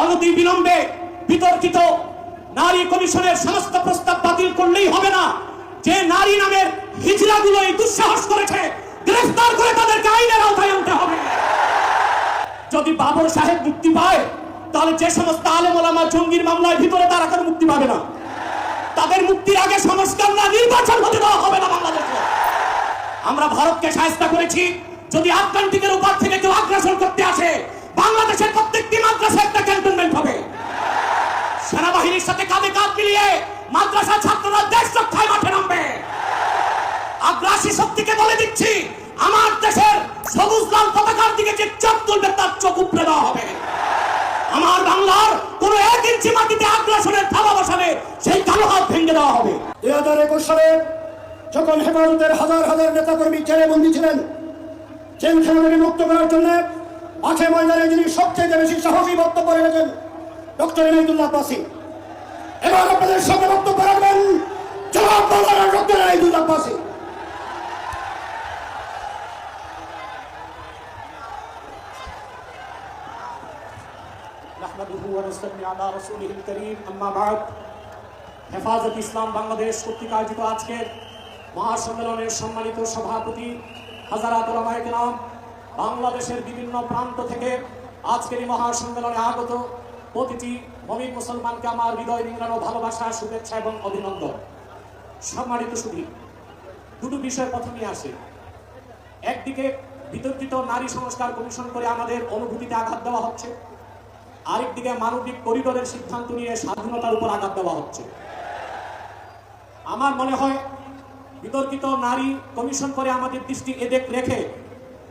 অনতি বিলম্বে বিতর্কিত নারী কমিশনের সমস্ত প্রস্তাব বাতিল করলেই হবে না। যে নারী নামের হিজড়াগুলো এই দুঃসাহস করেছে, গ্রেফতার করে তাদেরকে আইনের আওতায় আনতে হবে। যদি বাবর সাহেব মুক্তি পায়, তাহলে যে সমস্ত আলেম জঙ্গির মামলায় ভিতরে তারা কেন মুক্তি পাবে না। তাদের মুক্তির আগে সংস্কার না, নির্বাচন হতে দেওয়া হবে না বাংলাদেশে। আমরা ভারতকে সাহায্য করেছি, যদি আটলান্টিকের উপর থেকে কেউ আগ্রাসন করতে আসে, বাংলাদেশের প্রত্যেকটি মাদ্রাসা একটা ক্যান্টনমেন্ট হবে সেনাবাহিনীর সাথে কাঁধে কাঁধ মিলিয়ে মাদ্রাসা ছাত্ররা দেশ রক্ষায় মাঠে নামবে। আগ্রাসী শক্তিকে বলে দিচ্ছি, আমার দেশের সবুজ লাল পতাকার দিকে যে চোখ তুলবে তার চোখ উপড়ে দেওয়া হবে। আমার বাংলার কোন এক ইঞ্চি মাটিতে আগ্রাসনের থাবা বসাবে সেই কালো হাত ভেঙে দেওয়া হবে। দুই হাজার একুশ সালে যখন হেফাজতের হাজার হাজার নেতাকর্মী জেলে বন্দী ছিলেন জেলখানা থেকে মুক্ত করার জন্য মাঠে ময়দানে যিনি সবচেয়ে বেশি সাহসী বক্তব্য রেখেছেন, ডক্টর এনাইদুল্লাহ বাসি এবার আপনাদের সামনে বক্তব্য রাখবেন জবাব বাংলার ডক্টর এনাইদুল্লাহ বাসি نحمده ونصلي على رسوله الكريم اما بعد হেফাজত ইসলাম বাংলাদেশ কর্তৃক আয়োজিত আজকের মহাসম্মেলনের সম্মানিত সভাপতি হাজারাত ওলামায়ে কেরাম বাংলাদেশের বিভিন্ন প্রান্ত থেকে আজকের এই মহাসম্মেলনে আগত প্রতিটি মমিন মুসলমানকে আমার হৃদয় নিংড়ানো ভালোবাসা, শুভেচ্ছা এবং অভিনন্দন। সম্মানিত সুধী, দুটো বিষয় প্রথমেই আসে। একদিকে বিতর্কিত নারী সংস্কার কমিশন করে আমাদের অনুভূতিতে আঘাত দেওয়া হচ্ছে। আরেকদিকে মানবিক করিডোরের সিদ্ধান্ত নিয়ে স্বাধীনতার উপর আঘাত দেওয়া হচ্ছে। আমার মনে হয়, বিতর্কিত নারী কমিশন করে আমাদের দৃষ্টি এদিক রেখে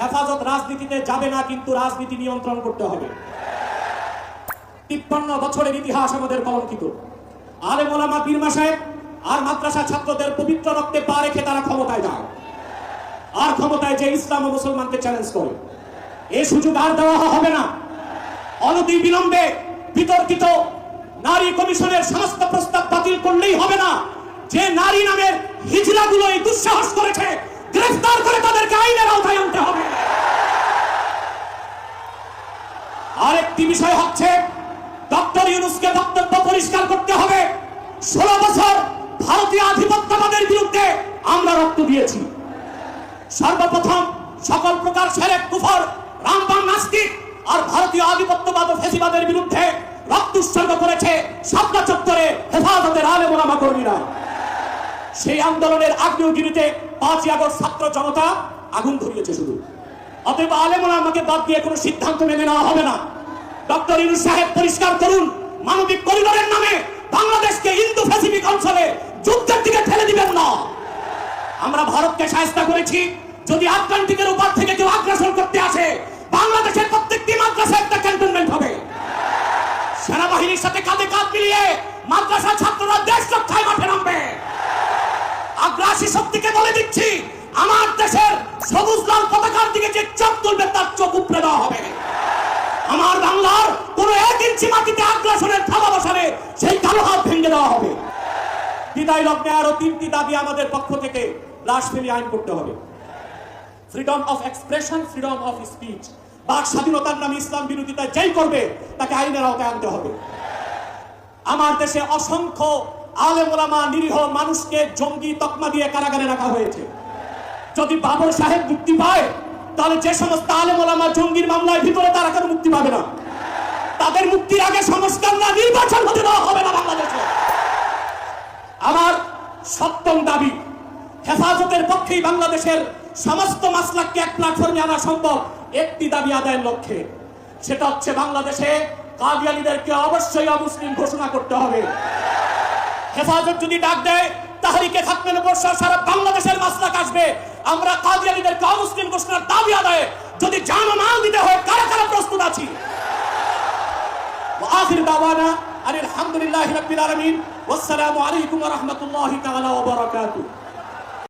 হেফাজত রাজনীতিতে যাবে না, কিন্তু রাজনীতি নিয়ন্ত্রণ করতে হবে। তিপ্পান্ন বছরের ইতিহাস আমাদের কলঙ্কিত। আলে মোলামা বীরমা সাহেব আর মাদ্রাসা ছাত্রদের পবিত্র রক্তে পা রেখে তারা ক্ষমতায় যায় আর ক্ষমতায় যে ইসলাম ও মুসলমানকে চ্যালেঞ্জ করে। এই সুযোগ আর দেওয়া হবে না। অনতি বিলম্বে বিতর্কিত নারী কমিশনের সমস্ত প্রস্তাব বাতিল করলেই হবে না। যে নারী নামের হিজড়াগুলো এই দুঃসাহস করেছে, গ্রেফতার করে তাদেরকে আইনের আওতায় আনতে হবে আরেকটি বিষয় হচ্ছে, ডক্টর ইউনুসকে বক্তব্য পরিষ্কার করতে হবে। ষোলো বছর ভারতীয় আধিপত্যবাদের বিরুদ্ধে আমরা রক্ত দিয়েছি। সর্বপ্রথম সকল প্রকার সেরেক, কুফর রামবান নাস্তিক আর ভারতীয় আধিপত্যবাদ ও ফেসিবাদের বিরুদ্ধে রক্ত উৎসর্গ করেছে সাবনা চত্বরে হেফাজতের আলেম ওলামা কর্মীরা। সেই আন্দোলনের আগ্নেয়গিরিতে পাঁচই আগস্ট ছাত্র জনতা আগুন ধরিয়েছে শুধু। অতএব আলেম ওলামাকে বাদ দিয়ে কোনো সিদ্ধান্ত মেনে নেওয়া হবে না। ডক্টর ইউনুস সাহেব পরিষ্কার করুন, মানবিক করিডোরের নামে বাংলাদেশকে ইন্দো প্যাসিফিক অঞ্চলে যুদ্ধের দিকে ঠেলে দিবেন না। আমরা ভারতকে সাহায্য করেছি, যদি আটলান্টিকের উপর থেকে কেউ আগ্রাসন করতে আসে, বাংলাদেশের প্রত্যেকটি মাদ্রাসা একটা ক্যান্টনমেন্ট হবে। সেনাবাহিনীর সাথে কাঁধে কাঁধ মিলিয়ে মাদ্রাসা ছাত্ররা দেশ রক্ষায় মাঠে নামবে। আগ্রাসী শক্তিকে বলে দিচ্ছি, আমার দেশের সবুজ লাল পতাকার দিকে যে চোখ তুলবে তার চোখ উপড়ে দেওয়া হবে। আমার বাংলার কোন এক ইঞ্চি মাটিতে আগ্রাসনের থাবা বসাবে সেই কালো হাত ভেঙে দেওয়া হবে। বিদায় লগ্নে আরও তিনটি দাবি আমাদের পক্ষ থেকে। ব্লাসফেমি আইন করতে হবে। Freedom of expression freedom of speech বাক স্বাধীনতার নামে ইসলাম বিরোধিতা যেই করবে, তাকে আইনের আওতায় আনতে হবে। আমার দেশে অসংখ্য আলেম নিরীহ মানুষকে জঙ্গি তকমা দিয়ে কারাগারে রাখা হয়েছে। যদি বাবর সাহেব মুক্তি পায় তাহলে যে সমস্ত আলেম জঙ্গির মামলায় ভিতরে তারা কেন মুক্তি পাবে না? তাদের মুক্তির আগে সংস্কার না, নির্বাচন হতে দেওয়া হবে না বাংলাদেশে। আমার সপ্তম দাবি, হেফাজতের পক্ষেই বাংলাদেশের সমস্ত মাসলাককে এক প্ল্যাটফর্মে আনা সম্ভব, একটি দাবি আদায়ের লক্ষ্যে। সেটা হচ্ছে বাংলাদেশে কাদিয়ানিদেরকে অবশ্যই অমুসলিম ঘোষণা করতে হবে। হেফাজত যদি ডাক দেয় তাহরিকে খাতমের বর্ষা সারা বাংলাদেশের মাসলাক আসবে? আমরা কাদিয়ানিদেরকে অমুসলিম ঘোষণার দাবি আদায়ে যদি জানো মাল দিতে হয়, কারা কারা প্রস্তুত আছি? আখির দাওয়ানা আলহামদুলিল্লাহ রাব্বিল আলামিন। ওয়াসসালামু আলাইকুম রাহমাতুল্লাহি তাআলা ওয়া বারাকাতুহু।